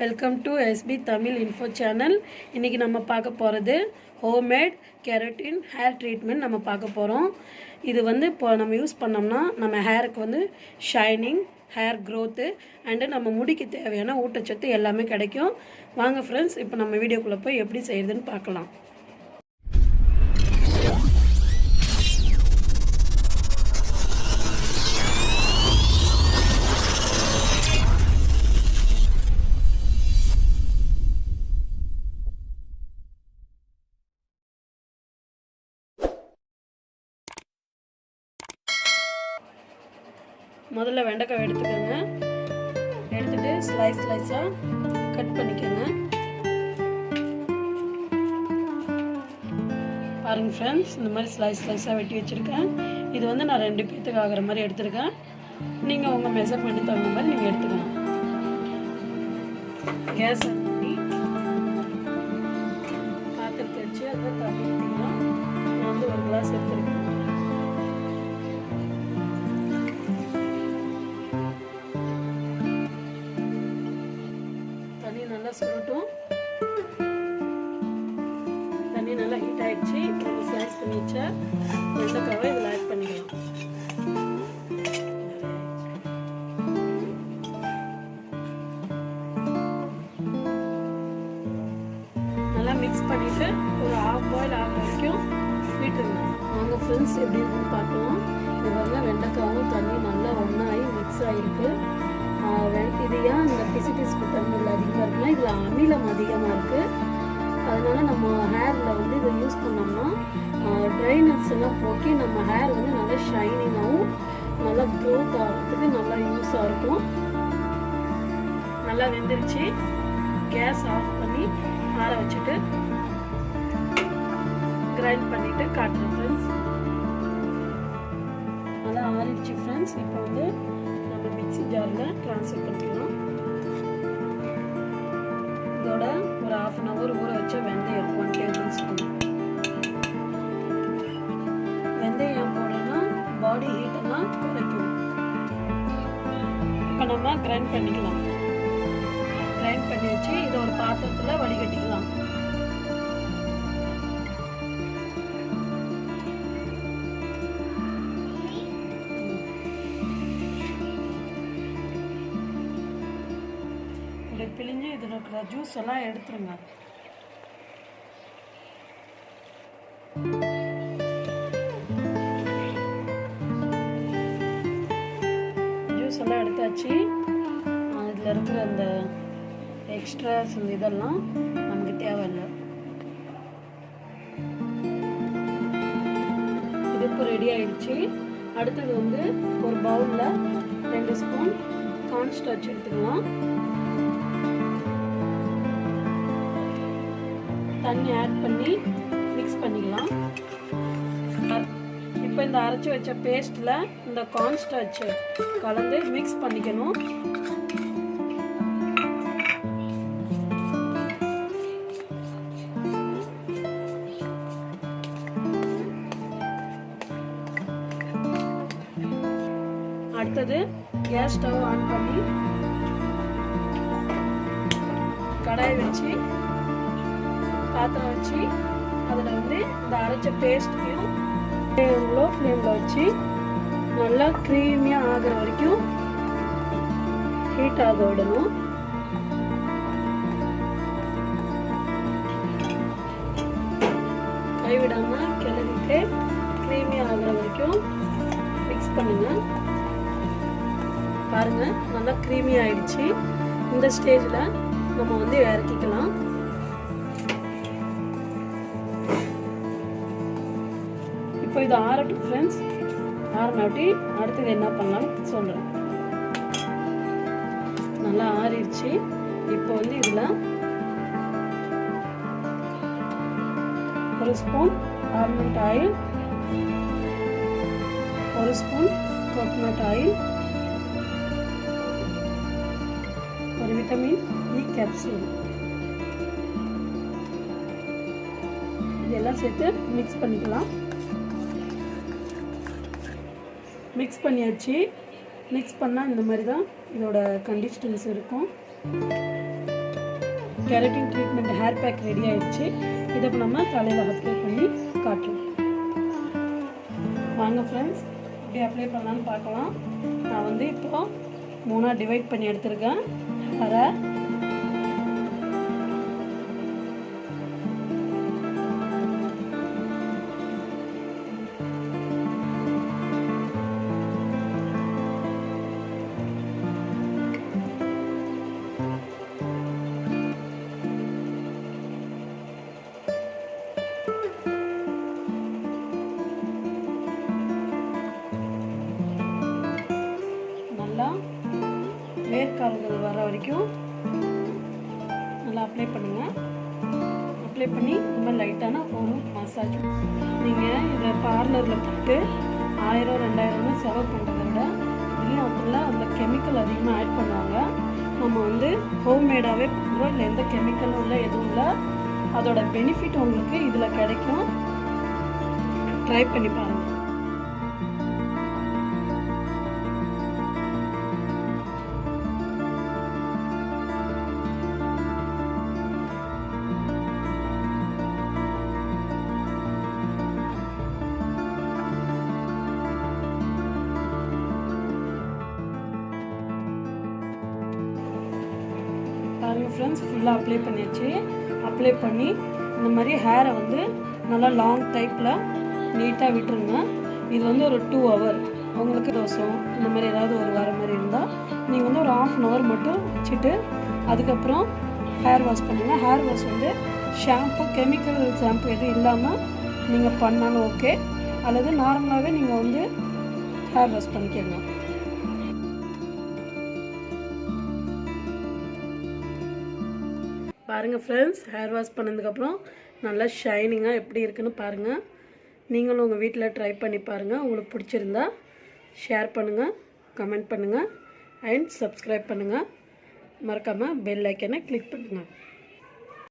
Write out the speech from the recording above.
Welcome to SP Tamil info channel இன்றைக்கி நம்ம பார்க்க போகிறது ஹோம்மேட் கெரட்டின் ஹேர் ட்ரீட்மெண்ட் நம்ம பார்க்க போகிறோம் இது வந்து இப்போ நம்ம யூஸ் பண்ணோம்னா நம்ம ஹேருக்கு வந்து ஷைனிங் ஹேர் க்ரோத்து அண்டு நம்ம முடிக்கு தேவையான ஊட்டச்சத்து எல்லாமே கிடைக்கும். வாங்க ஃப்ரெண்ட்ஸ் இப்போ நம்ம வீடியோக்குள்ளே போய் எப்படி செய்கிறதுன்னு பார்க்கலாம். முதல்ல வெண்டைக்காய் எடுத்துக்கோங்க. எடுத்துட்டு ஸ்லைஸ் ஸ்லைஸாக கட் பண்ணிக்கோங்க. பாருங்கள் ஃப்ரெண்ட்ஸ் இந்த மாதிரி ஸ்லைஸ் ஸ்லைஸாக வெட்டி வச்சுருக்கேன். இது வந்து நான் ரெண்டு பேத்துக்கு ஆகிற மாதிரி எடுத்திருக்கேன். நீங்கள் உங்கள் மெஷர்மெண்ட் தகுந்த மாதிரி நீங்கள் எடுத்துக்கலாம். கேஸ் பண்ணி பாத்திரத்தை வச்சு அதை தண்ணி நான் வந்து ஒரு கிளாஸ் எடுத்துருக்கேன் நல்லா சுருட்டும் தண்ணி நல்லா ஹீட் ஆயிடுச்சு. நம்ம ஸ்லைஸ் பண்ணி வச்சா வெண்டைக்காவை இதில் ஆட் பண்ணிக்கலாம். நல்லா மிக்ஸ் பண்ணிட்டு ஒரு ஆஃப் பாயில் ஆகிற வரைக்கும் விட்டுருங்க. வாங்க ஃப்ரெண்ட்ஸ் எப்படி இருக்குன்னு பார்க்கலாம். இது வந்து வெண்டைக்காவும் தண்ணி நல்லா ஒன்றாகி மிக்ஸ் ஆகிருக்கு இது ஏன் இந்த பிசு தமிழ் அதிகமாக இருக்குன்னா இதில் அமிலம் அதிகமாக இருக்குது அதனால நம்ம ஹேரில் வந்து இதை யூஸ் பண்ணோம்னா ட்ரைனஸ் எல்லாம் போக்கி நம்ம ஹேர் வந்து நல்லா ஷைனிங்காகவும் நல்லா க்ரோத் ஆகிறதுக்கு நல்லா யூஸாக இருக்கும். நல்லா வெந்துருச்சு. கேஸ் ஆஃப் பண்ணி ஆற வச்சுட்டு கிரைண்ட் பண்ணிவிட்டு காட்டுறேன் ஃப்ரெண்ட்ஸ் நல்லா ஆறிடுச்சு ஃப்ரெண்ட்ஸ் இப்போ வந்து நம்ம மிக்ஸி ஜாரில் ட்ரான்ஸ்ஃபர் பண்ணிக்கலாம் இதோட ஒரு ஹாஃப் அன் ஹவர் ஊற வச்ச வெந்தயம் ஒன் டேபிள் ஸ்பூன் வெந்தயம் ஏன் பாடி ஹீட்டெல்லாம் குறைக்கும். இப்போ நம்ம கிரைண்ட் பண்ணிக்கலாம். இப்படி பிழிஞ்சு இதில் இருக்கிற ஜூஸ் எல்லாம் எடுத்துருங்க. ஜூஸ் எல்லாம் எடுத்தாச்சு. அதில் இருக்கிற அந்த எக்ஸ்ட்ராஸ் இதெல்லாம் நமக்கு தேவையில்லை. இது இப்போ ரெடி ஆயிடுச்சு. அடுத்தது வந்து ஒரு பவுலில் ரெண்டு ஸ்பூன் கார்ன்ஸ்டார்ச் எடுத்துக்கலாம். தண்ணி ஆட் பண்ணி மிக்ஸ் பண்ணிக்கலாம். இப்போ இந்த அரைச்சி வச்ச பேஸ்ட்டில் இந்த கார்ன்ஸ்டார்ச் கலந்து மிக்ஸ் பண்ணிக்கணும். அடுத்தது கேஸ் ஸ்டவ் ஆன் பண்ணி கடாயை வச்சு பாத்திரம் வச்சு அதில் வந்து இந்த அரைச்ச பேஸ்ட்டையும் லோ ஃப்ளேமில் வச்சு நல்லா க்ரீமியாக ஆகிற வரைக்கும் ஹீட் ஆக விடணும். கைவிடாமல் கிளறிட்டு க்ரீமியாக ஆகுற வரைக்கும் மிக்ஸ் பண்ணுங்கள் பாருங்க நல்லா க்ரீமி ஆயிடுச்சு. இந்த ஸ்டேஜில் நம்ம வந்து இறக்கிக்கலாம். இப்போ இது ஆறட்டும் ஃப்ரெண்ட்ஸ் ஆறினாட்டி அடுத்தது என்ன பண்ணலாம்னு சொல்கிறேன் நல்லா ஆறிடுச்சு. இப்போ வந்து இதில் ஒரு ஸ்பூன் ஆல்மண்ட் ஆயில் ஒரு ஸ்பூன் கோகோனட் ஆயில் ஒரு விட்டமின் இ கேப்சூல் இதெல்லாம் சேர்த்து மிக்ஸ் பண்ணிக்கலாம். மிக்ஸ் பண்ணியாச்சு. மிக்ஸ் பண்ணால் இந்த மாதிரி தான் இதோட கண்டிஷன்ஸ் இருக்கும். Keratin treatment hair pack ready ஆயிடுச்சு. இதை நம்ம தலையில் அப்ளை பண்ணி காட்டுறோம். வாங்க ஃப்ரெண்ட்ஸ் எப்படி அப்ளை பண்ணலான்னு பார்க்கலாம். நான் வந்து இப்போ மூணாக டிவைட் பண்ணி எடுத்திருக்கேன். ஹேரை வேர்க்கால்கள் வர வரைக்கும் நல்லா அப்ளை பண்ணுங்கள் அப்ளை பண்ணி ரொம்ப லைட்டான ஒரு மசாஜ் நீங்கள் இதை பார்லரில் போட்டு ஆயிரம் ரெண்டாயிரம்னு செலவு பண்ணுறத விட அப்படிலாம் அந்த கெமிக்கல் அதிகமாக ஆட் பண்ணுவாங்க. நம்ம வந்து ஹோம்மேடாகவே பண்ணுறோம் இல்லை எந்த கெமிக்கலும் இல்லை எதுவும் இல்லை. அதோட பெனிஃபிட் உங்களுக்கு இதில் கிடைக்கும். ட்ரை பண்ணி பாருங்கள் பாருங்கள் ஃப்ரெண்ட்ஸ் ஃபுல்லாக அப்ளை பண்ணியாச்சு. அப்ளை பண்ணி இந்த மாதிரி ஹேரை வந்து நல்லா லாங் டைப்பில் நீட்டாக விட்டுருங்க. இது வந்து ஒரு டூ ஹவர் உங்களுக்கு தோசம் இந்த மாதிரி ஏதாவது ஒரு வர மாதிரி இருந்தால் நீங்கள் வந்து ஒரு ஆஃப் அன் ஹவர் மட்டும் வச்சுட்டு அதுக்கப்புறம் ஹேர் வாஷ் பண்ணுங்கள் ஹேர் வாஷ் வந்து ஷாம்பு கெமிக்கல் ஷாம்பு எதுவும் இல்லாமல் நீங்கள் பண்ணாலும் ஓகே அல்லது நார்மலாகவே நீங்கள் வந்து ஹேர் வாஷ் பண்ணிக்கோங்க. பாருங்கள் ஃப்ரெண்ட்ஸ் ஹேர் வாஷ் பண்ணதுக்கப்புறம் நல்லா ஷைனிங்காக எப்படி இருக்குன்னு பாருங்கள் நீங்களும் உங்கள் வீட்டில் ட்ரை பண்ணி பாருங்கள் உங்களுக்கு பிடிச்சிருந்தா ஷேர் பண்ணுங்கள் கமெண்ட் பண்ணுங்கள் அண்ட் சப்ஸ்கிரைப் பண்ணுங்கள் மறக்காமல் பெல் ஐக்கனை கிளிக் பண்ணுங்கள்